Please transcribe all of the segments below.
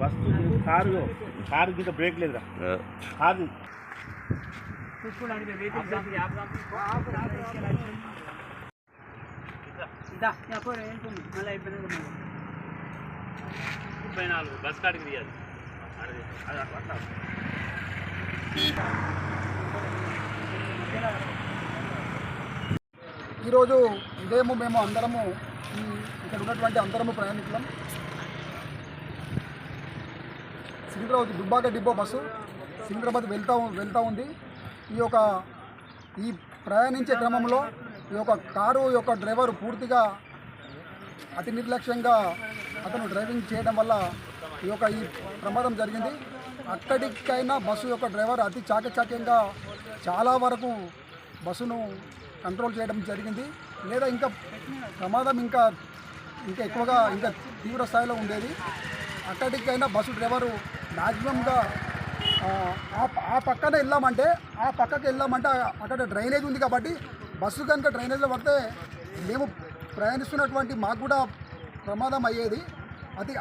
Bus car car కింద brake లేదురా. Car ముప్పై నాలుగు బస్ కాడికి తీయాలి. ఈరోజు ఉదయం మేము అందరము ఈ ఇక్కడ ఉన్నటువంటి అందరము ప్రయాణికులం. సికింద్రాబాద్ దుబ్బాక డిపో బస్సు సికింద్రాబాద్ వెళ్తా వెళ్తూ ఉంది. ఈ యొక్క ఈ ప్రయాణించే క్రమంలో ఈ యొక్క కారు యొక్క డ్రైవర్ పూర్తిగా అతి నిర్లక్ష్యంగా అతను డ్రైవింగ్ చేయడం వల్ల ఈ యొక్క ఈ ప్రమాదం జరిగింది. అక్కడికైనా బస్సు యొక్క డ్రైవర్ అతి చాకచాక్యంగా చాలా వరకు బస్సును కంట్రోల్ చేయడం జరిగింది. లేదా ఇంకా ప్రమాదం ఇంకా ఇంకా ఎక్కువగా ఇంకా తీవ్ర స్థాయిలో ఉండేది. అక్కడికైనా బస్సు డ్రైవరు మ్యాక్సిమంగా ఆ, ఆ- పక్కన వెళ్ళామంటే ఆ పక్కకి వెళ్ళామంటే అక్కడ డ్రైనేజ్ ఉంది కాబట్టి బస్సు కనుక డ్రైనేజ్లో పడితే మేము ప్రయాణిస్తున్నటువంటి మాకు కూడా ప్రమాదం అయ్యేది. అది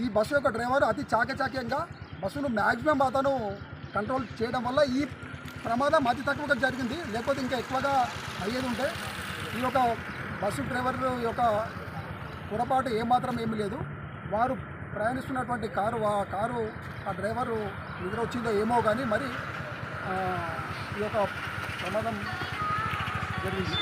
ఈ బస్సు యొక్క డ్రైవర్ అతి చాకచాక్యంగా బస్సును మ్యాక్సిమం అతను కంట్రోల్ చేయడం వల్ల ఈ ప్రమాదం అతి తక్కువగా జరిగింది. లేకపోతే ఇంకా ఎక్కువగా అయ్యేది ఉంటే ఈ యొక్క బస్సు డ్రైవర్ యొక్క పొరపాటు ఏమాత్రం ఏమీ లేదు. వారు ప్రయాణిస్తున్నటువంటి కారు ఆ కారు ఆ డ్రైవరు నిద్ర వచ్చిందో ఏమో కానీ మరి ఈ యొక్క ప్రమాదం జరిగింది.